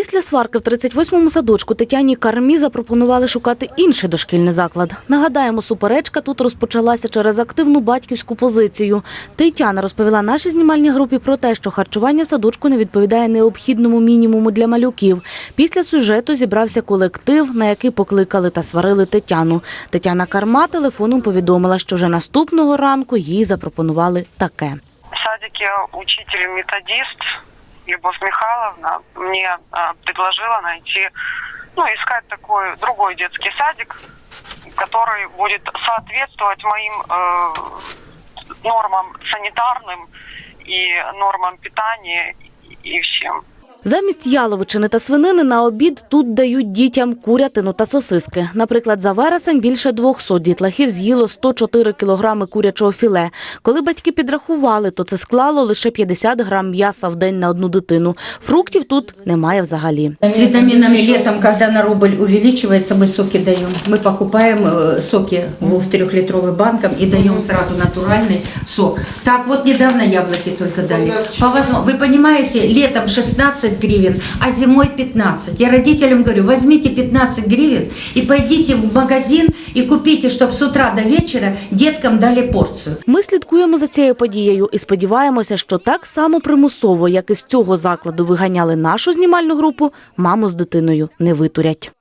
Після сварки в 38-му садочку Тетяні Кармі запропонували шукати інший дошкільний заклад. Нагадаємо, суперечка тут розпочалася через активну батьківську позицію. Тетяна розповіла нашій знімальній групі про те, що харчування в садочку не відповідає необхідному мінімуму для малюків. Після сюжету зібрався колектив, на який покликали та сварили Тетяну. Тетяна Карма телефоном повідомила, що вже наступного ранку їй запропонували таке. В садике учитель-методист Любовь Михайловна мне а, предложила найти, ну, искать такой другой детский садик, который будет соответствовать моим э, нормам санитарным и нормам питания и- и всем. Замість яловичини та свинини на обід тут дають дітям курятину та сосиски. Наприклад, за вересень більше 200 дітлахів з'їло 104 кілограми курячого філе. Коли батьки підрахували, то це склало лише 50 грам м'яса в день на одну дитину. Фруктів тут немає взагалі. С витаминами летом, когда на рубль увеличивается, мы соки даем. Мы покупаем э, соки в трехлитровый банкам и даем сразу натуральный сок. Так вот недавно яблоки только дали. По возможно- Вы понимаете, летом 16 гривен, а зимой 15. Я родителям говорю, возьмите 15 гривен и пойдите в магазин и купите, чтобы с утра до вечера деткам дали порцию. Ми слідкуємо за цією подією і сподіваємося, що так само примусово, як і з цього закладу виганяли нашу знімальну групу, маму з дитиною не витурять.